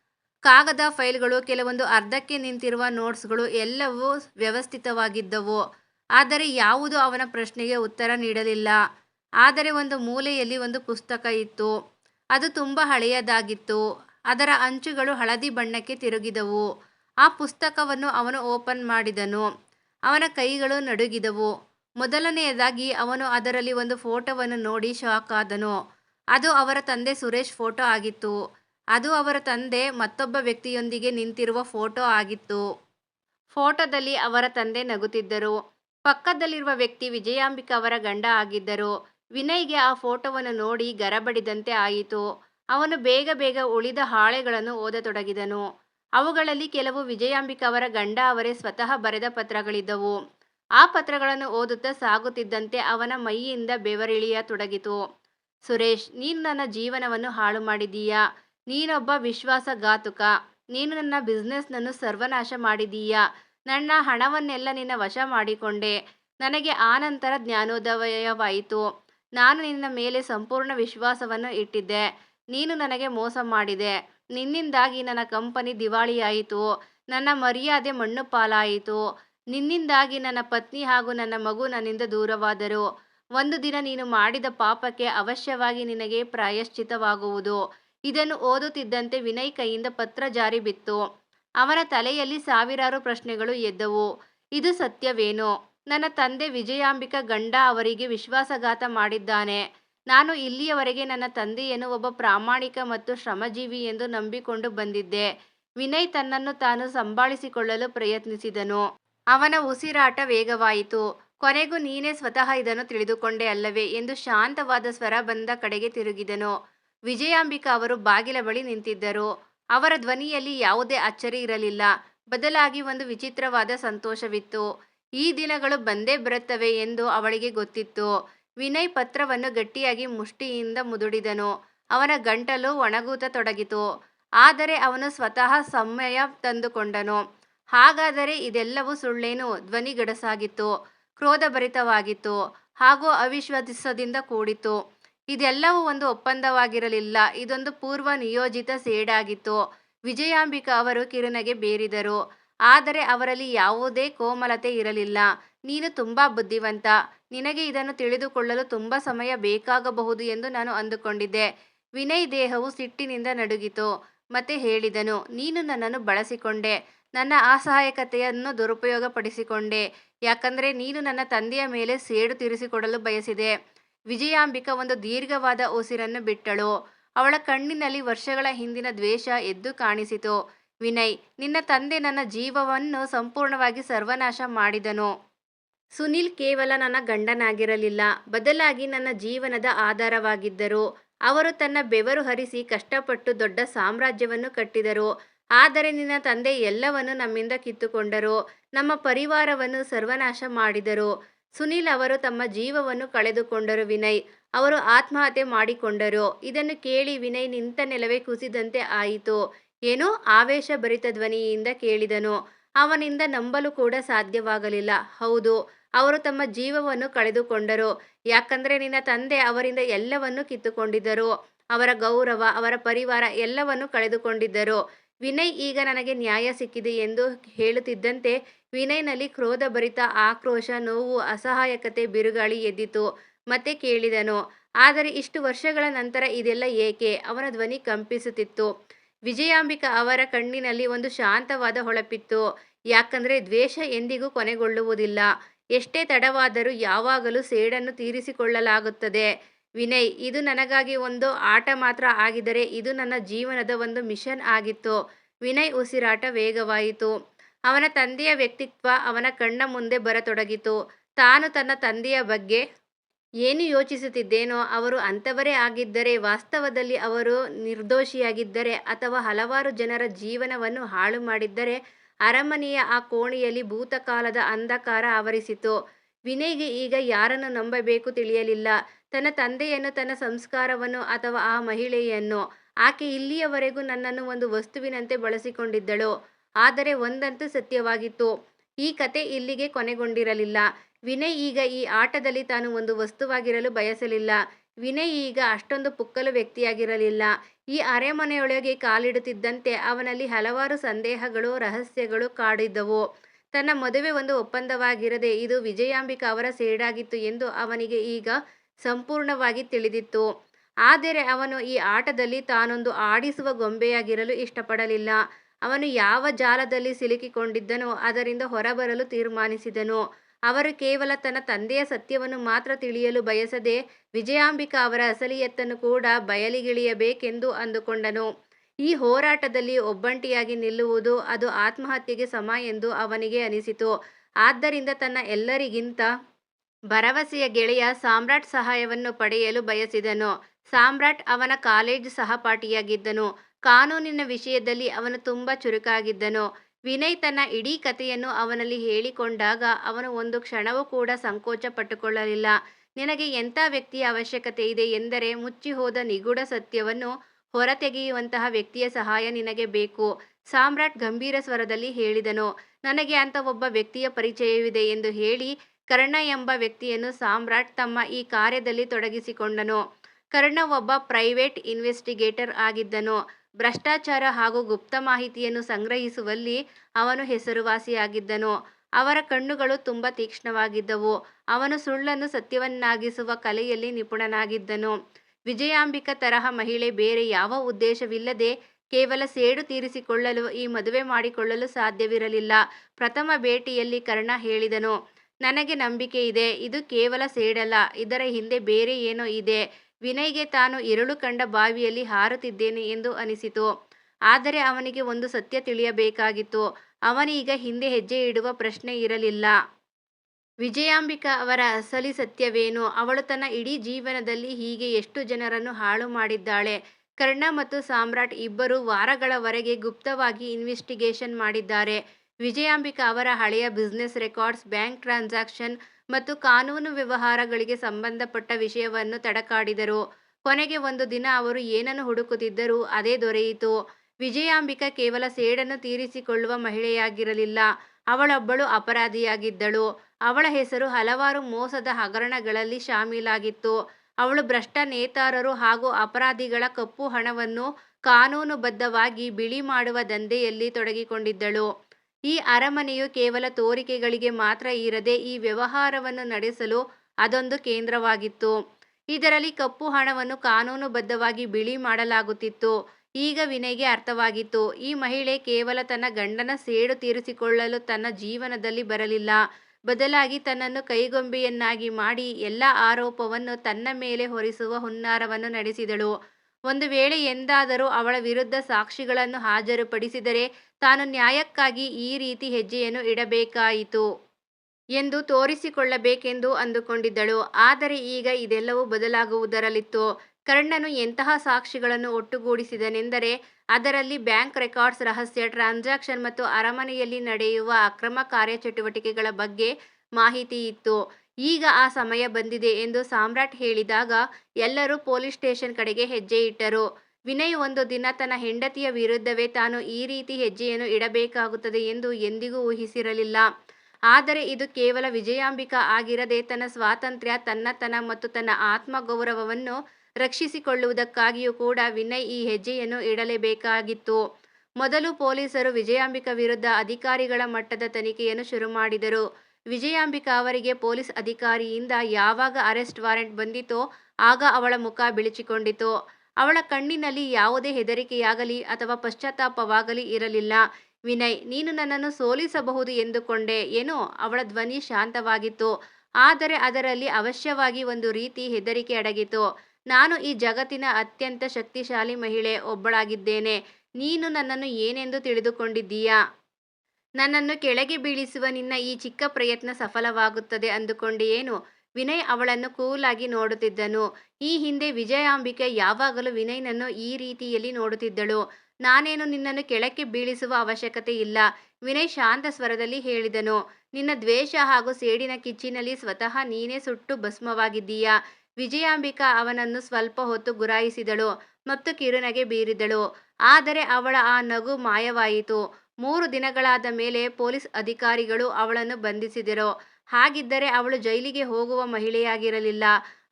ಕಾಗದ ಫೈಲ್ಗಳು ಕೆಲವೊಂದು ಅರ್ಧಕ್ಕೆ ನಿಂತಿರುವ ನೋಟ್ಸ್ಗಳು ಎಲ್ಲವೂ ವ್ಯವಸ್ಥಿತವಾಗಿದ್ದವು. ಆದರೆ ಯಾವುದೂ ಅವನ ಪ್ರಶ್ನೆಗೆ ಉತ್ತರ ನೀಡಲಿಲ್ಲ. ಆದರೆ ಒಂದು ಮೂಲೆಯಲ್ಲಿ ಒಂದು ಪುಸ್ತಕ ಇತ್ತು. ಅದು ತುಂಬ ಹಳೆಯದಾಗಿತ್ತು. ಅದರ ಅಂಚುಗಳು ಹಳದಿ ಬಣ್ಣಕ್ಕೆ ತಿರುಗಿದವು. ಆ ಪುಸ್ತಕವನ್ನು ಅವನು ಓಪನ್ ಮಾಡಿದನು. ಅವನ ಕೈಗಳು ನಡುಗಿದವು. ಮೊದಲನೆಯದಾಗಿ ಅವನು ಅದರಲ್ಲಿ ಒಂದು ಫೋಟೋವನ್ನು ನೋಡಿ ಶಾಕ್ ಆದನು. ಅದು ಅವರ ತಂದೆ ಸುರೇಶ್ ಫೋಟೋ ಆಗಿತ್ತು. ಅದು ಅವರ ತಂದೆ ಮತ್ತೊಬ್ಬ ವ್ಯಕ್ತಿಯೊಂದಿಗೆ ನಿಂತಿರುವ ಫೋಟೋ ಆಗಿತ್ತು. ಫೋಟೋದಲ್ಲಿ ಅವರ ತಂದೆ ನಗುತ್ತಿದ್ದರು. ಪಕ್ಕದಲ್ಲಿರುವ ವ್ಯಕ್ತಿ ವಿಜಯಾಂಬಿಕಾ ಅವರ ಗಂಡ ಆಗಿದ್ದರು. ವಿನಯ್ಗೆ ಆ ಫೋಟೋವನ್ನು ನೋಡಿ ಗರಬಡಿದಂತೆ ಆಯಿತು. ಅವನು ಬೇಗ ಬೇಗ ಉಳಿದ ಹಾಳೆಗಳನ್ನು ಓದತೊಡಗಿದನು. ಅವುಗಳಲ್ಲಿ ಕೆಲವು ವಿಜಯಾಂಬಿಕಾ ಅವರ ಗಂಡ ಅವರೇ ಸ್ವತಃ ಬರೆದ ಪತ್ರಗಳಿದ್ದವು. ಆ ಪತ್ರಗಳನ್ನು ಓದುತ್ತಾ ಸಾಗುತ್ತಿದ್ದಂತೆ ಅವನ ಮೈಯಿಂದ ಬೆವರಿಳಿಯ ತೊಡಗಿತು ಸುರೇಶ್, ನೀನು ನನ್ನ ಜೀವನವನ್ನು ಹಾಳು ಮಾಡಿದೀಯಾ ನೀನೊಬ್ಬ ವಿಶ್ವಾಸಘಾತುಕ. ನೀನು ನನ್ನ ಬಿಸ್ನೆಸ್ನನ್ನು ಸರ್ವನಾಶ ಮಾಡಿದೀಯ. ನನ್ನ ಹಣವನ್ನೆಲ್ಲ ನಿನ್ನ ವಶ ಮಾಡಿಕೊಂಡೆ. ನನಗೆ ಆನಂತರ ಜ್ಞಾನೋದಯವಾಯಿತು. ನಾನು ನಿನ್ನ ಮೇಲೆ ಸಂಪೂರ್ಣ ವಿಶ್ವಾಸವನ್ನು ಇಟ್ಟಿದ್ದೆ. ನೀನು ನನಗೆ ಮೋಸ ಮಾಡಿದೆ. ನಿನ್ನಿಂದಾಗಿ ನನ್ನ ಕಂಪನಿ ದಿವಾಳಿಯಾಯಿತು. ನನ್ನ ಮರ್ಯಾದೆ ಮಣ್ಣು ಪಾಲಾಯಿತು. ನಿನ್ನಿಂದಾಗಿ ನನ್ನ ಪತ್ನಿ ಹಾಗೂ ನನ್ನ ಮಗು ನನ್ನಿಂದ ದೂರವಾದರು. ಒಂದು ದಿನ ನೀನು ಮಾಡಿದ ಪಾಪಕ್ಕೆ ಅವಶ್ಯವಾಗಿ ನಿನಗೆ ಪ್ರಾಯಶ್ಚಿತವಾಗುವುದು. ಇದನ್ನು ಓದುತ್ತಿದ್ದಂತೆ ವಿನಯ್ ಕೈಯಿಂದ ಪತ್ರ ಜಾರಿ ಬಿತ್ತು. ಅವನ ತಲೆಯಲ್ಲಿ ಸಾವಿರಾರು ಪ್ರಶ್ನೆಗಳು ಎದ್ದವು. ಇದು ಸತ್ಯವೇನು? ನನ್ನ ತಂದೆ ವಿಜಯಾಂಬಿಕಾ ಗಂಡ ಅವರಿಗೆ ವಿಶ್ವಾಸಘಾತ ಮಾಡಿದ್ದಾನೆ. ನಾನು ಇಲ್ಲಿಯವರೆಗೆ ನನ್ನ ತಂದೆಯನ್ನು ಒಬ್ಬ ಪ್ರಾಮಾಣಿಕ ಮತ್ತು ಶ್ರಮಜೀವಿ ಎಂದು ನಂಬಿಕೊಂಡು ಬಂದಿದ್ದೆ. ವಿನಯ್ ತನ್ನನ್ನು ತಾನು ಸಂಭಾಳಿಸಿಕೊಳ್ಳಲು ಪ್ರಯತ್ನಿಸಿದನು. ಅವನ ಉಸಿರಾಟ ವೇಗವಾಯಿತು. ಕೊನೆಗೂ ನೀನೇ ಸ್ವತಃ ಇದನ್ನು ತಿಳಿದುಕೊಂಡೆ ಅಲ್ಲವೇ ಎಂದು ಶಾಂತವಾದ ಸ್ವರ ಬಂದ ಕಡೆಗೆ ತಿರುಗಿದನು. ವಿಜಯಾಂಬಿಕಾ ಅವರು ಬಾಗಿಲ ಬಳಿ ನಿಂತಿದ್ದರು. ಅವರ ಧ್ವನಿಯಲ್ಲಿ ಯಾವುದೇ ಅಚ್ಚರಿ ಇರಲಿಲ್ಲ. ಬದಲಾಗಿ ಒಂದು ವಿಚಿತ್ರವಾದ ಸಂತೋಷವಿತ್ತು. ಈ ದಿನಗಳು ಬಂದೇ ಬರುತ್ತವೆ ಎಂದು ಅವಳಿಗೆ ಗೊತ್ತಿತ್ತು. ವಿನಯ್ ಪತ್ರವನ್ನು ಗಟ್ಟಿಯಾಗಿ ಮುಷ್ಟಿಯಿಂದ ಮುದುಡಿದನು. ಅವನ ಗಂಟಲು ಒಣಗೂತ ತೊಡಗಿತು. ಆದರೆ ಅವನು ಸ್ವತಃ ಸಮಯ ತಂದುಕೊಂಡನು. ಹಾಗಾದರೆ ಇದೆಲ್ಲವೂ ಸುಳ್ಳೇನು? ಧ್ವನಿ ಗಡಸಾಗಿತ್ತು. ಕ್ರೋಧಭರಿತವಾಗಿತ್ತು. ಹಾಗೂ ಅವಿಶ್ವಾಸದಿಂದ ಕೂಡಿತು ಇದೆಲ್ಲವೂ ಒಂದು ಒಪ್ಪಂದವಾಗಿರಲಿಲ್ಲ. ಇದೊಂದು ಪೂರ್ವ ನಿಯೋಜಿತ ಸೇಡಾಗಿತ್ತು. ವಿಜಯಾಂಬಿಕಾ ಅವರು ಕಿರಣಗೆ ಬೇರಿದರು. ಆದರೆ ಅವರಲ್ಲಿ ಯಾವುದೇ ಕೋಮಲತೆ ಇರಲಿಲ್ಲ. ನೀನು ತುಂಬ ಬುದ್ಧಿವಂತ. ನಿನಗೆ ಇದನ್ನು ತಿಳಿದುಕೊಳ್ಳಲು ತುಂಬ ಸಮಯ ಬೇಕಾಗಬಹುದು ಎಂದು ನಾನು ಅಂದುಕೊಂಡಿದ್ದೆ. ವಿನಯ್ ದೇಹವು ಸಿಟ್ಟಿನಿಂದ ನಡುಗಿತು. ಮತ್ತೆ ಹೇಳಿದನು, ನೀನು ನನ್ನನ್ನು ಬಳಸಿಕೊಂಡೆ. ನನ್ನ ಅಸಹಾಯಕತೆಯನ್ನು ದುರುಪಯೋಗಪಡಿಸಿಕೊಂಡೆ. ಯಾಕಂದರೆ ನೀನು ನನ್ನ ತಂದೆಯ ಮೇಲೆ ಸೇಡು ತೀರಿಸಿಕೊಡಲು ಬಯಸಿದೆ. ವಿಜಯಾಂಬಿಕಾ ಒಂದು ದೀರ್ಘವಾದ ಉಸಿರನ್ನು ಬಿಟ್ಟಳು. ಅವಳ ಕಣ್ಣಿನಲ್ಲಿ ವರ್ಷಗಳ ಹಿಂದಿನ ದ್ವೇಷ ಎದ್ದು ಕಾಣಿಸಿತು. ವಿನಯ್, ನಿನ್ನ ತಂದೆ ನನ್ನ ಜೀವವನ್ನು ಸಂಪೂರ್ಣವಾಗಿ ಸರ್ವನಾಶ ಮಾಡಿದನು. ಸುನಿಲ್ ಕೇವಲ ನನ್ನ ಗಂಡನಾಗಿರಲಿಲ್ಲ. ಬದಲಾಗಿ ನನ್ನ ಜೀವನದ ಆಧಾರವಾಗಿದ್ದರು. ಅವರು ತನ್ನ ಬೆವರು ಹರಿಸಿ ಕಷ್ಟಪಟ್ಟು ದೊಡ್ಡ ಸಾಮ್ರಾಜ್ಯವನ್ನು ಕಟ್ಟಿದರು. ಆದರೆ ನಿನ್ನ ತಂದೆ ಎಲ್ಲವನ್ನು ನಮ್ಮಿಂದ ಕಿತ್ತುಕೊಂಡರು. ನಮ್ಮ ಪರಿವಾರವನ್ನು ಸರ್ವನಾಶ ಮಾಡಿದರು. ಸುನಿಲ್ ಅವರು ತಮ್ಮ ಜೀವವನ್ನು ಕಳೆದುಕೊಂಡರು ವಿನಯ್. ಅವರು ಆತ್ಮಹತ್ಯೆ ಮಾಡಿಕೊಂಡರು. ಇದನ್ನು ಕೇಳಿ ವಿನಯ್ ನಿಂತ ನೆಲವೇ ಕುಸಿದಂತೆ ಆಯಿತು. ಏನೋ ಆವೇಶಭರಿತ ಧ್ವನಿಯಿಂದ ಕೇಳಿದನು. ಅವನಿಂದ ನಂಬಲು ಕೂಡ ಸಾಧ್ಯವಾಗಲಿಲ್ಲ. ಹೌದು, ಅವರು ತಮ್ಮ ಜೀವವನ್ನು ಕಳೆದುಕೊಂಡರು. ಯಾಕಂದ್ರೆ ನಿನ್ನ ತಂದೆ ಅವರಿಂದ ಎಲ್ಲವನ್ನು ಕಿತ್ತುಕೊಂಡಿದ್ದರು. ಅವರ ಗೌರವ, ಅವರ ಪರಿವಾರ ಎಲ್ಲವನ್ನು ಕಳೆದುಕೊಂಡಿದ್ದರು. ವಿನಯ್, ಈಗ ನನಗೆ ನ್ಯಾಯ ಸಿಕ್ಕಿದೆ ಎಂದು ಹೇಳುತ್ತಿದ್ದಂತೆ ವಿನಯ್ನಲ್ಲಿ ಕ್ರೋಧಭರಿತ ಆಕ್ರೋಶ, ನೋವು, ಅಸಹಾಯಕತೆ, ಬಿರುಗಾಳಿ ಎದ್ದಿತು. ಮತ್ತೆ ಕೇಳಿದನು, ಆದರೆ ಇಷ್ಟು ವರ್ಷಗಳ ನಂತರ ಇದೆಲ್ಲ ಏಕೆ? ಅವನ ಧ್ವನಿ ಕಂಪಿಸುತ್ತಿತ್ತು. ವಿಜಯಾಂಬಿಕಾ ಅವರ ಕಣ್ಣಿನಲ್ಲಿ ಒಂದು ಶಾಂತವಾದ ಹೊಳಪಿತ್ತು. ಯಾಕಂದ್ರೆ ದ್ವೇಷ ಎಂದಿಗೂ ಕೊನೆಗೊಳ್ಳುವುದಿಲ್ಲ. ಎಷ್ಟೇ ತಡವಾದರೂ ಯಾವಾಗಲೂ ಸೇಡನ್ನು ತೀರಿಸಿಕೊಳ್ಳಲಾಗುತ್ತದೆ. ವಿನಯ್, ಇದು ನನಗಾಗಿ ಒಂದು ಆಟ ಮಾತ್ರ ಆಗಿದರೆ ಇದು ನನ್ನ ಜೀವನದ ಒಂದು ಮಿಷನ್ ಆಗಿತ್ತು. ವಿನಯ್ ಉಸಿರಾಟ ವೇಗವಾಯಿತು. ಅವನ ತಂದೆಯ ವ್ಯಕ್ತಿತ್ವ ಅವನ ಕಣ್ಣ ಮುಂದೆ ಬರತೊಡಗಿತು. ತಾನು ತನ್ನ ತಂದೆಯ ಬಗ್ಗೆ ಏನು ಯೋಚಿಸುತ್ತಿದ್ದೇನೋ ಅವರು ಅಂಥವರೇ ಆಗಿದ್ದರೆ ವಾಸ್ತವದಲ್ಲಿ ಅವರು ನಿರ್ದೋಷಿಯಾಗಿದ್ದರೆ ಅಥವಾ ಹಲವಾರು ಜನರ ಜೀವನವನ್ನು ಹಾಳು ಮಾಡಿದ್ದರೆ ಅರಮನೆಯ ಆ ಕೋಣೆಯಲ್ಲಿ ಭೂತಕಾಲದ ಅಂಧಕಾರ ಆವರಿಸಿತು. ವಿನಯ್ಗೆ ಈಗ ಯಾರನ್ನು ನಂಬಬೇಕು ತಿಳಿಯಲಿಲ್ಲ. ತನ್ನ ತಂದೆಯನ್ನು, ತನ್ನ ಸಂಸ್ಕಾರವನ್ನು ಅಥವಾ ಆ ಮಹಿಳೆಯನ್ನು. ಆಕೆ ಇಲ್ಲಿಯವರೆಗೂ ನನ್ನನ್ನು ಒಂದು ವಸ್ತುವಿನಂತೆ ಬಳಸಿಕೊಂಡಿದ್ದಳು. ಆದರೆ ಒಂದಂತೂ ಸತ್ಯವಾಗಿತ್ತು. ಈ ಕತೆ ಇಲ್ಲಿಗೆ ಕೊನೆಗೊಂಡಿರಲಿಲ್ಲ. ವಿನಯ್ ಈಗ ಈ ಆಟದಲ್ಲಿ ತಾನು ಒಂದು ವಸ್ತುವಾಗಿರಲು ಬಯಸಲಿಲ್ಲ. ವಿನಯ್ ಈಗ ಅಷ್ಟೊಂದು ಪುಕ್ಕಲು ವ್ಯಕ್ತಿಯಾಗಿರಲಿಲ್ಲ. ಈ ಅರೆಮನೆಯೊಳಗೆ ಕಾಲಿಡುತ್ತಿದ್ದಂತೆ ಅವನಲ್ಲಿ ಹಲವಾರು ಸಂದೇಹಗಳು, ರಹಸ್ಯಗಳು ಕಾಡಿದ್ದವು. ತನ್ನ ಮದುವೆ ಒಂದು ಒಪ್ಪಂದವಾಗಿರದೆ ಇದು ವಿಜಯಾಂಬಿಕಾ ಅವರ ಸೇಡಾಗಿತ್ತು ಎಂದು ಅವನಿಗೆ ಈಗ ಸಂಪೂರ್ಣವಾಗಿ ತಿಳಿದಿತ್ತು. ಆದರೆ ಅವನು ಈ ಆಟದಲ್ಲಿ ತಾನೊಂದು ಆಡಿಸುವ ಗೊಂಬೆಯಾಗಿರಲು ಇಷ್ಟಪಡಲಿಲ್ಲ. ಅವನು ಯಾವ ಜಾಲದಲ್ಲಿ ಸಿಲುಕಿಕೊಂಡಿದ್ದನೋ ಅದರಿಂದ ಹೊರಬರಲು ತೀರ್ಮಾನಿಸಿದನು. ಅವರು ಕೇವಲ ತನ್ನ ತಂದೆಯ ಸತ್ಯವನ್ನು ಮಾತ್ರ ತಿಳಿಯಲು ಬಯಸದೆ ವಿಜಯಾಂಬಿಕಾ ಅವರ ಅಸಲಿಯತ್ತನ್ನು ಕೂಡ ಬಯಲಿಗಿಳಿಯಬೇಕೆಂದು ಅಂದುಕೊಂಡನು. ಈ ಹೋರಾಟದಲ್ಲಿ ಒಬ್ಬಂಟಿಯಾಗಿ ನಿಲ್ಲುವುದು ಅದು ಆತ್ಮಹತ್ಯೆಗೆ ಸಮ ಎಂದು ಅವನಿಗೆ ಅನಿಸಿತು. ಆದ್ದರಿಂದ ತನ್ನ ಎಲ್ಲರಿಗಿಂತ ಭರವಸೆಯ ಗೆಳೆಯ ಸಾಮ್ರಾಟ್ ಸಹಾಯವನ್ನು ಪಡೆಯಲು ಬಯಸಿದನು. ಸಾಮ್ರಾಟ್ ಅವನ ಕಾಲೇಜ್ ಸಹಪಾಠಿಯಾಗಿದ್ದನು. ಕಾನೂನಿನ ವಿಷಯದಲ್ಲಿ ಅವನು ತುಂಬ ಚುರುಕಾಗಿದ್ದನು. ವಿನಯ್ ತನ್ನ ಇಡೀ ಕಥೆಯನ್ನು ಅವನಲ್ಲಿ ಹೇಳಿಕೊಂಡಾಗ ಅವನು ಒಂದು ಕ್ಷಣವೂ ಕೂಡ ಸಂಕೋಚ ಪಟ್ಟುಕೊಳ್ಳಲಿಲ್ಲ ನಿನಗೆ ಎಂಥ ವ್ಯಕ್ತಿಯ ಅವಶ್ಯಕತೆ ಇದೆ ಎಂದರೆ ಮುಚ್ಚಿ ಹೋದ ನಿಗೂಢ ಸತ್ಯವನ್ನು ಹೊರತೆಗೆಯುವಂತಹ ವ್ಯಕ್ತಿಯ ಸಹಾಯ ನಿನಗೆ ಬೇಕು. ಸಾಮ್ರಾಟ್ ಗಂಭೀರ ಸ್ವರದಲ್ಲಿ ಹೇಳಿದನು, ನನಗೆ ಅಂತ ಒಬ್ಬ ವ್ಯಕ್ತಿಯ ಪರಿಚಯವಿದೆ ಎಂದು ಹೇಳಿ ಕರ್ಣ ಎಂಬ ವ್ಯಕ್ತಿಯನ್ನು ಸಾಮ್ರಾಟ್ ತಮ್ಮ ಈ ಕಾರ್ಯದಲ್ಲಿ ತೊಡಗಿಸಿಕೊಂಡನು. ಕರ್ಣ ಒಬ್ಬ ಪ್ರೈವೇಟ್ ಇನ್ವೆಸ್ಟಿಗೇಟರ್ ಆಗಿದ್ದನು. ಭ್ರಷ್ಟಾಚಾರ ಹಾಗೂ ಗುಪ್ತ ಮಾಹಿತಿಯನ್ನು ಸಂಗ್ರಹಿಸುವಲ್ಲಿ ಅವನು ಹೆಸರುವಾಸಿಯಾಗಿದ್ದನು. ಅವರ ಕಣ್ಣುಗಳು ತುಂಬ ತೀಕ್ಷ್ಣವಾಗಿದ್ದವು. ಅವನು ಸುಳ್ಳನ್ನು ಸತ್ಯವನ್ನಾಗಿಸುವ ಕಲೆಯಲ್ಲಿ ನಿಪುಣನಾಗಿದ್ದನು. ವಿಜಯಾಂಬಿಕಾ ತರಹ ಮಹಿಳೆ ಬೇರೆ ಯಾವ ಉದ್ದೇಶವಿಲ್ಲದೆ ಕೇವಲ ಸೇಡು ತೀರಿಸಿಕೊಳ್ಳಲು, ಈ ಮದುವೆ ಮಾಡಿಕೊಳ್ಳಲು ಸಾಧ್ಯವಿರಲಿಲ್ಲ. ಪ್ರಥಮ ಭೇಟಿಯಲ್ಲಿ ಕರ್ಣ ಹೇಳಿದನು, ನನಗೆ ನಂಬಿಕೆ ಇದೆ. ಇದು ಕೇವಲ ಸೇಡಲ್ಲ. ಇದರ ಹಿಂದೆ ಬೇರೆ ಏನೋ ಇದೆ. ವಿನಯ್ಗೆ ತಾನು ಇರುಳು ಕಂಡ ಬಾವಿಯಲ್ಲಿ ಹಾರುತ್ತಿದ್ದೇನೆ ಎಂದು ಅನಿಸಿತು. ಆದರೆ ಅವನಿಗೆ ಒಂದು ಸತ್ಯ ತಿಳಿಯಬೇಕಾಗಿತ್ತು. ಅವನೀಗ ಹಿಂದೆ ಹೆಜ್ಜೆ ಇಡುವ ಪ್ರಶ್ನೆ ಇರಲಿಲ್ಲ. ವಿಜಯಾಂಬಿಕಾ ಅವರ ಅಸಲಿ ಸತ್ಯವೇನು? ಅವಳು ತನ್ನ ಇಡೀ ಜೀವನದಲ್ಲಿ ಹೀಗೆ ಎಷ್ಟು ಜನರನ್ನು ಹಾಳು ಮಾಡಿದ್ದಾಳೆ? ಕರ್ಣ ಮತ್ತು ಸಾಮ್ರಾಟ್ ಇಬ್ಬರು ವಾರಗಳವರೆಗೆ ಗುಪ್ತವಾಗಿ ಇನ್ವೆಸ್ಟಿಗೇಷನ್ ಮಾಡಿದ್ದಾರೆ. ವಿಜಯಾಂಬಿಕಾ ಅವರ ಹಳೆಯ ಬಿಸ್ನೆಸ್ ರೆಕಾರ್ಡ್ಸ್ ಬ್ಯಾಂಕ್ ಟ್ರಾನ್ಸಾಕ್ಷನ್ ಮತ್ತು ಕಾನೂನು ವ್ಯವಹಾರಗಳಿಗೆ ಸಂಬಂಧಪಟ್ಟ ವಿಷಯವನ್ನು ತಡಕಾಡಿದರು. ಕೊನೆಗೆ ಒಂದು ದಿನ ಅವರು ಏನನ್ನು ಹುಡುಕುತ್ತಿದ್ದರೂ ಅದೇ ದೊರೆಯಿತು. ವಿಜಯಾಂಬಿಕಾ ಕೇವಲ ಸೇಡನ್ನು ತೀರಿಸಿಕೊಳ್ಳುವ ಮಹಿಳೆಯಾಗಿರಲಿಲ್ಲ. ಅವಳೊಬ್ಬಳು ಅಪರಾಧಿಯಾಗಿದ್ದಳು. ಅವಳ ಹೆಸರು ಹಲವಾರು ಮೋಸದ ಹಗರಣಗಳಲ್ಲಿ ಶಾಮೀಲಾಗಿತ್ತು. ಅವಳು ಭ್ರಷ್ಟ ನೇತಾರರು ಹಾಗೂ ಅಪರಾಧಿಗಳ ಕಪ್ಪು ಹಣವನ್ನು ಕಾನೂನುಬದ್ಧವಾಗಿ ಬಿಳಿ ಮಾಡುವ ದಂಧೆಯಲ್ಲಿ ತೊಡಗಿಕೊಂಡಿದ್ದಳು. ಈ ಅರಮನೆಯು ಕೇವಲ ತೋರಿಕೆಗಳಿಗೆ ಮಾತ್ರ ಇರದೆ ಈ ವ್ಯವಹಾರವನ್ನು ನಡೆಸಲು ಅದೊಂದು ಕೇಂದ್ರವಾಗಿತ್ತು. ಇದರಲ್ಲಿ ಕಪ್ಪು ಹಣವನ್ನು ಕಾನೂನುಬದ್ಧವಾಗಿ ಬಿಳಿ ಮಾಡಲಾಗುತ್ತಿತ್ತು. ಈಗ ವಿನಯ್ಗೆ ಅರ್ಥವಾಗಿತ್ತು, ಈ ಮಹಿಳೆ ಕೇವಲ ತನ್ನ ಗಂಡನ ಸೇಡು ತೀರಿಸಿಕೊಳ್ಳಲು ತನ್ನ ಜೀವನದಲ್ಲಿ ಬರಲಿಲ್ಲ. ಬದಲಾಗಿ ತನ್ನನ್ನು ಕೈಗೊಂಬೆಯನ್ನಾಗಿ ಮಾಡಿ ಎಲ್ಲ ಆರೋಪವನ್ನು ತನ್ನ ಮೇಲೆ ಹೊರಿಸುವ ಹುನ್ನಾರವನ್ನು ನಡೆಸಿದಳು. ಒಂದು ವೇಳೆ ಎಂದಾದರೂ ಅವಳ ವಿರುದ್ಧ ಸಾಕ್ಷಿಗಳನ್ನು ಹಾಜರುಪಡಿಸಿದರೆ ತಾನು ನ್ಯಾಯಕ್ಕಾಗಿ ಈ ರೀತಿ ಹೆಜ್ಜೆಯನ್ನು ಇಡಬೇಕಾಯಿತು ಎಂದು ತೋರಿಸಿಕೊಳ್ಳಬೇಕೆಂದು ಅಂದುಕೊಂಡಿದ್ದಳು. ಆದರೆ ಈಗ ಇದೆಲ್ಲವೂ ಬದಲಾಗುವುದರಲ್ಲಿತ್ತು. ಕರ್ಣನು ಎಂತಹ ಸಾಕ್ಷಿಗಳನ್ನು ಒಟ್ಟುಗೂಡಿಸಿದನೆಂದರೆ ಅದರಲ್ಲಿ ಬ್ಯಾಂಕ್ ರೆಕಾರ್ಡ್ಸ್, ರಹಸ್ಯ ಟ್ರಾನ್ಸಾಕ್ಷನ್ ಮತ್ತು ಅರಮನೆಯಲ್ಲಿ ನಡೆಯುವ ಅಕ್ರಮ ಕಾರ್ಯಚಟುವಟಿಕೆಗಳ ಬಗ್ಗೆ ಮಾಹಿತಿ ಇತ್ತು ಈಗ ಆ ಸಮಯ ಬಂದಿದೆ ಎಂದು ಸಾಮ್ರಾಟ್ ಹೇಳಿದಾಗ ಎಲ್ಲರೂ ಪೊಲೀಸ್ ಸ್ಟೇಷನ್ ಕಡೆಗೆ ಹೆಜ್ಜೆ ಇಟ್ಟರು. ವಿನಯ್ ಒಂದು ದಿನ ತನ್ನ ಹೆಂಡತಿಯ ವಿರುದ್ಧವೇ ತಾನು ಈ ರೀತಿ ಹೆಜ್ಜೆಯನ್ನು ಇಡಬೇಕಾಗುತ್ತದೆ ಎಂದು ಎಂದಿಗೂ ಊಹಿಸಿರಲಿಲ್ಲ. ಆದರೆ ಇದು ಕೇವಲ ವಿಜಯಾಂಬಿಕಾ ಆಗಿರದೆ ತನ್ನ ಸ್ವಾತಂತ್ರ್ಯ, ತನ್ನತನ ಮತ್ತು ತನ್ನ ಆತ್ಮಗೌರವವನ್ನು ರಕ್ಷಿಸಿಕೊಳ್ಳುವುದಕ್ಕಾಗಿಯೂ ಕೂಡ ವಿನಯ್ ಈ ಹೆಜ್ಜೆಯನ್ನು ಇಡಲೇಬೇಕಾಗಿತ್ತು. ಮೊದಲು ಪೊಲೀಸರು ವಿಜಯಾಂಬಿಕಾ ವಿರುದ್ಧ ಅಧಿಕಾರಿಗಳ ಮಟ್ಟದ ತನಿಖೆಯನ್ನು ಶುರು ಮಾಡಿದರು. ವಿಜಯಾಂಬಿಕಾ ಅವರಿಗೆ ಪೊಲೀಸ್ ಅಧಿಕಾರಿಯಿಂದ ಯಾವಾಗ ಅರೆಸ್ಟ್ ವಾರೆಂಟ್ ಬಂದಿತೋ ಆಗ ಅವಳ ಮುಖ ಬಿಳಿಚಿಕೊಂಡಿತು. ಅವಳ ಕಣ್ಣಿನಲ್ಲಿ ಯಾವುದೇ ಹೆದರಿಕೆಯಾಗಲಿ ಅಥವಾ ಪಶ್ಚಾತ್ತಾಪವಾಗಲಿ ಇರಲಿಲ್ಲ. ವಿನಯ್, ನೀನು ನನ್ನನ್ನು ಸೋಲಿಸಬಹುದು ಎಂದುಕೊಂಡೆ. ಏನೋ, ಅವಳ ಧ್ವನಿ ಶಾಂತವಾಗಿತ್ತು. ಆದರೆ ಅದರಲ್ಲಿ ಅವಶ್ಯವಾಗಿ ಒಂದು ರೀತಿ ಹೆದರಿಕೆ ಅಡಗಿತು. ನಾನು ಈ ಜಗತ್ತಿನ ಅತ್ಯಂತ ಶಕ್ತಿಶಾಲಿ ಮಹಿಳೆ, ಒಬ್ಬಳಾಗಿದ್ದೇನೆ. ನೀನು ನನ್ನನ್ನು ಏನೆಂದು ತಿಳಿದುಕೊಂಡಿದ್ದೀಯಾ? ನನ್ನನ್ನು ಕೆಳಗೆ ಬೀಳಿಸುವ ನಿನ್ನ ಈ ಚಿಕ್ಕ ಪ್ರಯತ್ನ ಸಫಲವಾಗುತ್ತದೆ ಅಂದುಕೊಂಡೆಯೇನು ವಿನಯ್ ಅವಳನ್ನು ಕೂಲಾಗಿ ನೋಡುತ್ತಿದ್ದನು. ಈ ಹಿಂದೆ ವಿಜಯಾಂಬಿಕೆ ಯಾವಾಗಲೂ ವಿನಯ್ನನ್ನು ಈ ರೀತಿಯಲ್ಲಿ ನೋಡುತ್ತಿದ್ದಳು. ನಾನೇನು ನಿನ್ನನ್ನು ಕೆಳಕ್ಕೆ ಬೀಳಿಸುವ ಅವಶ್ಯಕತೆ ಇಲ್ಲ. ವಿನಯ್ ಶಾಂತ ಸ್ವರದಲ್ಲಿ ಹೇಳಿದನು. ನಿನ್ನ ದ್ವೇಷ ಹಾಗೂ ಸೇಡಿನ ಕಿಚ್ಚಿನಲ್ಲಿ ಸ್ವತಃ ನೀನೇ ಸುಟ್ಟು ಭಸ್ಮವಾಗಿದ್ದೀಯಾ? ವಿಜಯಾಂಬಿಕಾ ಅವನನ್ನು ಸ್ವಲ್ಪ ಹೊತ್ತು ಗುರಾಯಿಸಿದಳು ಮತ್ತು ಕಿರುನಗೆ ಬೀರಿದಳು. ಆದರೆ ಅವಳ ಆ ನಗು ಮಾಯವಾಯಿತು. ಮೂರು ದಿನಗಳಾದ ಮೇಲೆ ಪೊಲೀಸ್ ಅಧಿಕಾರಿಗಳು ಅವಳನ್ನು ಬಂಧಿಸಿದರು. ಹಾಗಿದ್ದರೆ ಅವಳು ಜೈಲಿಗೆ ಹೋಗುವ ಮಹಿಳೆಯಾಗಿರಲಿಲ್ಲ.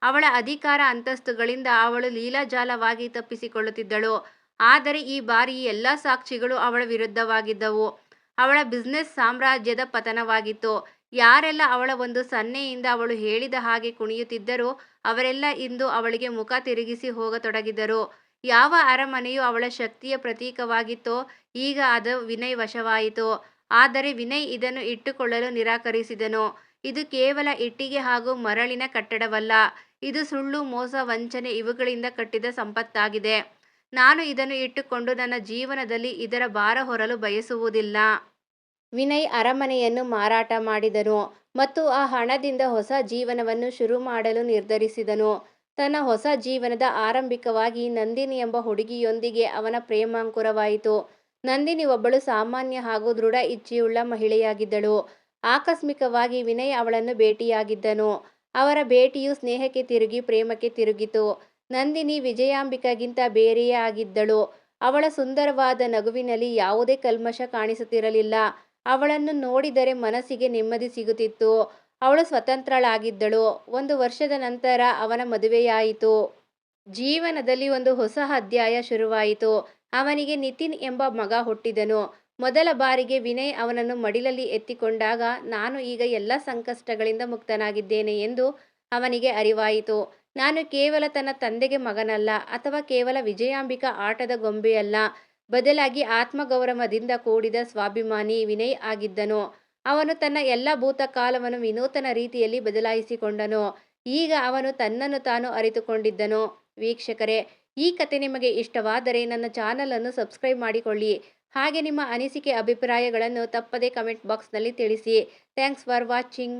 ಅವಳ ಅಧಿಕಾರ ಅಂತಸ್ತುಗಳಿಂದ ಅವಳು ಲೀಲಾಜಾಲವಾಗಿ ತಪ್ಪಿಸಿಕೊಳ್ಳುತ್ತಿದ್ದಳು. ಆದರೆ ಈ ಬಾರಿ ಎಲ್ಲ ಸಾಕ್ಷಿಗಳು ಅವಳ ವಿರುದ್ಧವಾಗಿದ್ದವು. ಅವಳ ಬಿಸ್ನೆಸ್ ಸಾಮ್ರಾಜ್ಯದ ಪತನವಾಗಿತ್ತು. ಯಾರೆಲ್ಲ ಅವಳ ಒಂದು ಸನ್ನೆಯಿಂದ ಅವಳು ಹೇಳಿದ ಹಾಗೆ ಕುಣಿಯುತ್ತಿದ್ದರೋ ಅವರೆಲ್ಲ ಇಂದು ಅವಳಿಗೆ ಮುಖ ತಿರುಗಿಸಿ ಹೋಗತೊಡಗಿದರು. ಯಾವ ಅರಮನೆಯು ಅವಳ ಶಕ್ತಿಯ ಪ್ರತೀಕವಾಗಿತ್ತೋ, ಈಗ ಅದು ವಿನಯ್ ವಶವಾಯಿತು. ಆದರೆ ವಿನಯ್ ಇದನ್ನು ಇಟ್ಟುಕೊಳ್ಳಲು ನಿರಾಕರಿಸಿದನು. ಇದು ಕೇವಲ ಇಟ್ಟಿಗೆ ಹಾಗೂ ಮರಳಿನ ಕಟ್ಟಡವಲ್ಲ. ಇದು ಸುಳ್ಳು, ಮೋಸ, ವಂಚನೆ ಇವುಗಳಿಂದ ಕಟ್ಟಿದ ಸಂಪತ್ತಾಗಿದೆ. ನಾನು ಇದನ್ನು ಇಟ್ಟುಕೊಂಡು ನನ್ನ ಜೀವನದಲ್ಲಿ ಇದರ ಭಾರ ಹೊರಲು ಬಯಸುವುದಿಲ್ಲ. ವಿನಯ್ ಅರಮನೆಯನ್ನು ಮಾರಾಟ ಮಾಡಿದನು ಮತ್ತು ಆ ಹಣದಿಂದ ಹೊಸ ಜೀವನವನ್ನು ಶುರು ಮಾಡಲು ನಿರ್ಧರಿಸಿದನು. ತನ್ನ ಹೊಸ ಜೀವನದ ಆರಂಭಿಕವಾಗಿ ನಂದಿನಿ ಎಂಬ ಹುಡುಗಿಯೊಂದಿಗೆ ಅವನ ಪ್ರೇಮಾಂಕುರವಾಯಿತು. ನಂದಿನಿ ಒಬ್ಬಳು ಸಾಮಾನ್ಯ ಹಾಗೂ ದೃಢ ಇಚ್ಛೆಯುಳ್ಳ ಮಹಿಳೆಯಾಗಿದ್ದಳು. ಆಕಸ್ಮಿಕವಾಗಿ ವಿನಯ್ ಅವಳನ್ನು ಭೇಟಿಯಾಗಿದ್ದನು. ಅವರ ಭೇಟಿಯು ಸ್ನೇಹಕ್ಕೆ ತಿರುಗಿ ಪ್ರೇಮಕ್ಕೆ ತಿರುಗಿತು. ನಂದಿನಿ ವಿಜಯಾಂಬಿಕಾಗಿಂತ ಬೇರೆಯೇ ಆಗಿದ್ದಳು. ಅವಳ ಸುಂದರವಾದ ನಗುವಿನಲ್ಲಿ ಯಾವುದೇ ಕಲ್ಮಶ ಕಾಣಿಸುತ್ತಿರಲಿಲ್ಲ. ಅವಳನ್ನು ನೋಡಿದರೆ ಮನಸ್ಸಿಗೆ ನೆಮ್ಮದಿ ಸಿಗುತ್ತಿತ್ತು. ಅವಳು ಸ್ವತಂತ್ರಳಾಗಿದ್ದಳು. ಒಂದು ವರ್ಷದ ನಂತರ ಅವನ ಮದುವೆಯಾಯಿತು. ಜೀವನದಲ್ಲಿ ಒಂದು ಹೊಸ ಅಧ್ಯಾಯ ಶುರುವಾಯಿತು. ಅವನಿಗೆ ನಿತಿನ್ ಎಂಬ ಮಗ ಹುಟ್ಟಿದನು. ಮೊದಲ ಬಾರಿಗೆ ವಿನಯ್ ಅವನನ್ನು ಮಡಿಲಲ್ಲಿ ಎತ್ತಿಕೊಂಡಾಗ ನಾನು ಈಗ ಎಲ್ಲ ಸಂಕಷ್ಟಗಳಿಂದ ಮುಕ್ತನಾಗಿದ್ದೇನೆ ಎಂದು ಅವನಿಗೆ ಅರಿವಾಯಿತು. ನಾನು ಕೇವಲ ತನ್ನ ತಂದೆಗೆ ಮಗನಲ್ಲ ಅಥವಾ ಕೇವಲ ವಿಜಯಾಂಬಿಕಾ ಆಟದ ಗೊಂಬೆಯಲ್ಲ. ಬದಲಾಗಿ ಆತ್ಮಗೌರವದಿಂದ ಕೂಡಿದ ಸ್ವಾಭಿಮಾನಿ ವಿನಯ್ ಆಗಿದ್ದನು. ಅವನು ತನ್ನ ಎಲ್ಲ ಭೂತಕಾಲವನ್ನು ವಿನೂತನ ರೀತಿಯಲ್ಲಿ ಬದಲಾಯಿಸಿಕೊಂಡನು. ಈಗ ಅವನು ತನ್ನನ್ನು ತಾನು ಅರಿತುಕೊಂಡಿದ್ದನು. ವೀಕ್ಷಕರೇ, ಈ ಕತೆ ನಿಮಗೆ ಇಷ್ಟವಾದರೆ ನನ್ನ ಚಾನಲನ್ನು ಸಬ್ಸ್ಕ್ರೈಬ್ ಮಾಡಿಕೊಳ್ಳಿ. ಹಾಗೆ ನಿಮ್ಮ ಅನಿಸಿಕೆ, ಅಭಿಪ್ರಾಯಗಳನ್ನು ತಪ್ಪದೇ ಕಮೆಂಟ್ ಬಾಕ್ಸ್ನಲ್ಲಿ ತಿಳಿಸಿ. Thanks for watching.